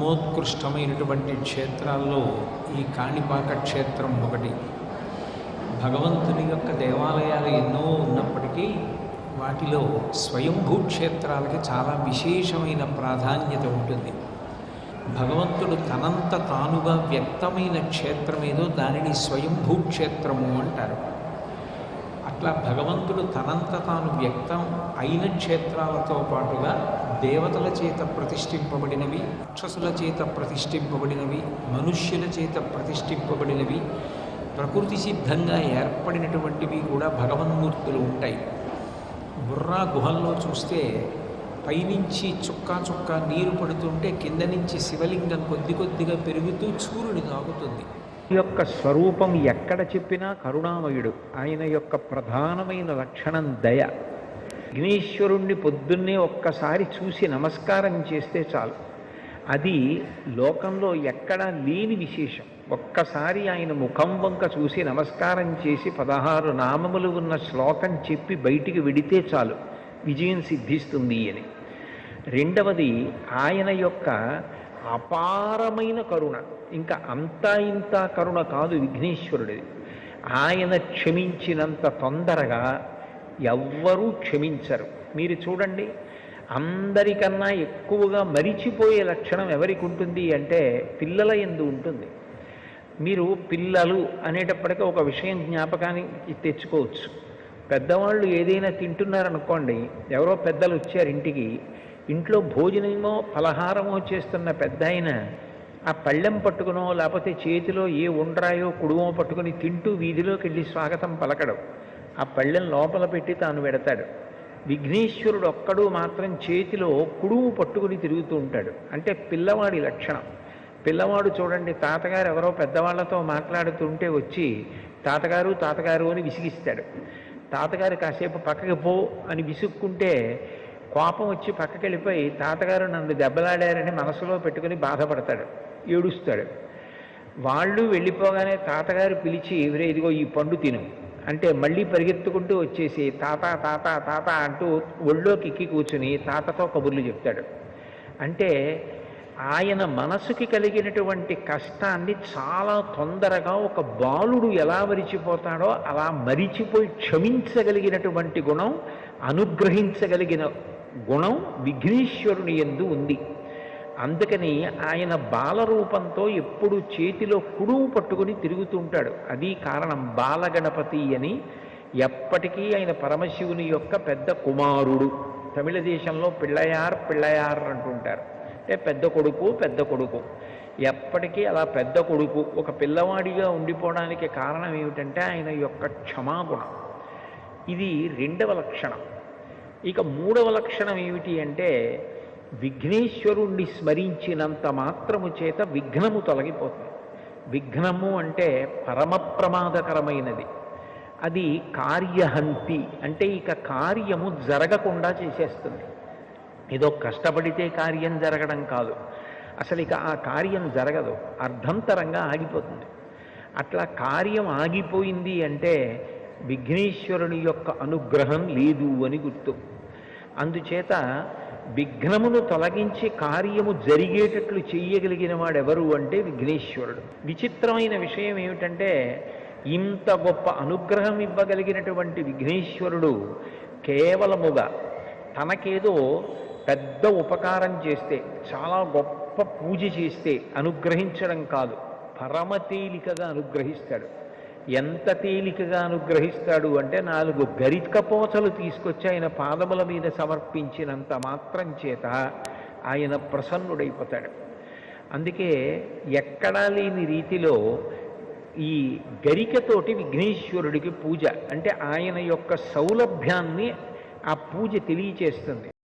పరమోత్కృష్టమైనటువంటి క్షేత్రాల్లో ఈ కాణిపాక క్షేత్రం ఒకటి. భగవంతుని యొక్క దేవాలయాలు ఎన్నో ఉన్నప్పటికీ వాటిలో స్వయంభూ క్షేత్రాలకి చాలా విశేషమైన ప్రాధాన్యత ఉంటుంది. భగవంతుడు తనంత తానుగా వ్యక్తమైన క్షేత్రం ఏదో దానిని స్వయంభూ క్షేత్రము అంటారు. అట్లా భగవంతుడు తనంత తాను వ్యక్తం అయిన క్షేత్రాలతో పాటుగా దేవతల చేత ప్రతిష్ఠింపబడినవి రాక్షసుల చేత ప్రతిష్ఠింపబడినవి మనుష్యుల చేత ప్రతిష్ఠింపబడినవి ప్రకృతి సిద్ధంగా ఏర్పడినటువంటివి కూడా భగవన్మూర్తులు ఉంటాయి. బుర్రా గుహల్లో చూస్తే పైనుంచి చుక్కా చుక్కా నీరు పడుతుంటే కింద నుంచి శివలింగం కొద్ది కొద్దిగా పెరుగుతూ చూరుని తాగుతుంది యొక్క స్వరూపం ఎక్కడ చెప్పినా కరుణామయుడు. ఆయన యొక్క ప్రధానమైన లక్షణం దయ. విఘ్నేశ్వరుణ్ణి పొద్దున్నే ఒక్కసారి చూసి నమస్కారం చేస్తే చాలు. అది లోకంలో ఎక్కడా లేని విశేషం. ఒక్కసారి ఆయన ముఖం వంక చూసి నమస్కారం చేసి పదహారు నామములు ఉన్న శ్లోకం చెప్పి బయటికి వెడితే చాలు. విజయం సిద్ధిస్తుంది అని. రెండవది ఆయన యొక్క అపారమైన కరుణ. ఇంకా అంతా ఇంత కరుణ కాదు విఘ్నేశ్వరుడిది. ఆయన క్షమించినంత తొందరగా ఎవ్వరూ క్షమించరు. మీరు చూడండి అందరికన్నా ఎక్కువగా మరిచిపోయే లక్షణం ఎవరికి ఉంటుంది అంటే పిల్లల ఎందు ఉంటుంది. మీరు పిల్లలు అనేటప్పటికీ ఒక విషయం జ్ఞాపకానికి తెచ్చుకోవచ్చు. పెద్దవాళ్ళు ఏదైనా తింటున్నారనుకోండి ఎవరో పెద్దలు వచ్చారు ఇంటికి ఇంట్లో భోజనమో ఫలహారమో చేస్తున్న పెద్ద ఆయన ఆ పళ్ళెం పట్టుకునో లేకపోతే చేతిలో ఏ ఉండ్రాయో కుడుమో పట్టుకుని తింటూ వీధిలోకి వెళ్ళి స్వాగతం పలకడం. ఆ పళ్ళెం లోపల పెట్టి తాను పెడతాడు. విఘ్నేశ్వరుడు ఒక్కడు మాత్రం చేతిలో కుడుము పట్టుకుని తిరుగుతూ ఉంటాడు. అంటే పిల్లవాడి లక్షణం. పిల్లవాడు చూడండి తాతగారు ఎవరో పెద్దవాళ్ళతో మాట్లాడుతుంటే వచ్చి తాతగారు తాతగారు అని విసిగిస్తాడు. తాతగారు కాసేపు పక్కకి పో అని విసుక్కుంటే కోపం వచ్చి పక్కకి వెళ్ళిపోయి తాతగారు నన్ను దెబ్బలాడారని మనసులో పెట్టుకుని బాధపడతాడు ఏడుస్తాడు. వాళ్ళు వెళ్ళిపోగానే తాతగారు పిలిచి ఎవరే ఇదిగో ఈ పండు తిను. అంటే మళ్ళీ పరిగెత్తుకుంటూ వచ్చేసి తాత తాత తాత అంటూ ఒళ్ళోకి ఎక్కి కూర్చుని తాతతో కబుర్లు చెప్తాడు. అంటే ఆయన మనసుకి కలిగినటువంటి కష్టాన్ని చాలా తొందరగా ఒక బాలుడు ఎలా మరిచిపోతాడో అలా మరిచిపోయి క్షమించగలిగినటువంటి గుణం అనుగ్రహించగలిగిన గుణం విఘ్నేశ్వరుని ఎందు ఉంది. అందుకని ఆయన బాలరూపంతో ఎప్పుడు చేతిలో కుడుము పట్టుకుని తిరుగుతుంటాడు. అది కారణం బాలగణపతి అని ఎప్పటికీ ఆయన పరమశివుని యొక్క పెద్ద కుమారుడు. తమిళ దేశంలో పిళ్ళయార్ పిళ్ళయార్ అంటుంటారు. అంటే పెద్ద కొడుకు పెద్ద కొడుకు. ఎప్పటికీ అలా పెద్ద కొడుకు ఒక పిల్లవాడిగా ఉండిపోవడానికి కారణం ఏమిటంటే ఆయన యొక్క క్షమాగుణం. ఇది రెండవ లక్షణం. ఇక మూడవ లక్షణం ఏమిటి అంటే విఘ్నేశ్వరుణ్ణి స్మరించినంత మాత్రము చేత విఘ్నము తొలగిపోతుంది. విఘ్నము అంటే పరమ ప్రమాదకరమైనది. అది కార్యహంతి అంటే ఇక కార్యము జరగకుండా చేసేస్తుంది. ఏదో కష్టపడితే కార్యం జరగడం కాదు. అసలు ఇక ఆ కార్యం జరగదు. అర్ధంతరంగా ఆగిపోతుంది. అట్లా కార్యం ఆగిపోయింది అంటే విఘ్నేశ్వరుని యొక్క అనుగ్రహం లేదు అని గుర్తు. అందుచేత విఘ్నమును తొలగించి కార్యము జరిగేటట్లు చెయ్యగలిగిన వాడెవరు అంటే విఘ్నేశ్వరుడు. విచిత్రమైన విషయం ఏమిటంటే ఇంత గొప్ప అనుగ్రహం ఇవ్వగలిగినటువంటి విఘ్నేశ్వరుడు కేవలముగా. తనకేదో పెద్ద ఉపకారం చేస్తే చాలా గొప్ప పూజ చేస్తే అనుగ్రహించడం కాదు. పరమతేలికగా అనుగ్రహిస్తాడు. ఎంత తేలికగా అనుగ్రహిస్తాడు అంటే నాలుగు గరికపోచలు తీసుకొచ్చి ఆయన పాదముల మీద సమర్పించినంత మాత్రం చేత ఆయన ప్రసన్నుడైపోతాడు. అందుకే ఎక్కడా లేని రీతిలో ఈ గరికతోటి విఘ్నేశ్వరుడికి పూజ. అంటే ఆయన యొక్క సౌలభ్యాన్ని ఆ పూజ తెలియచేస్తుంది.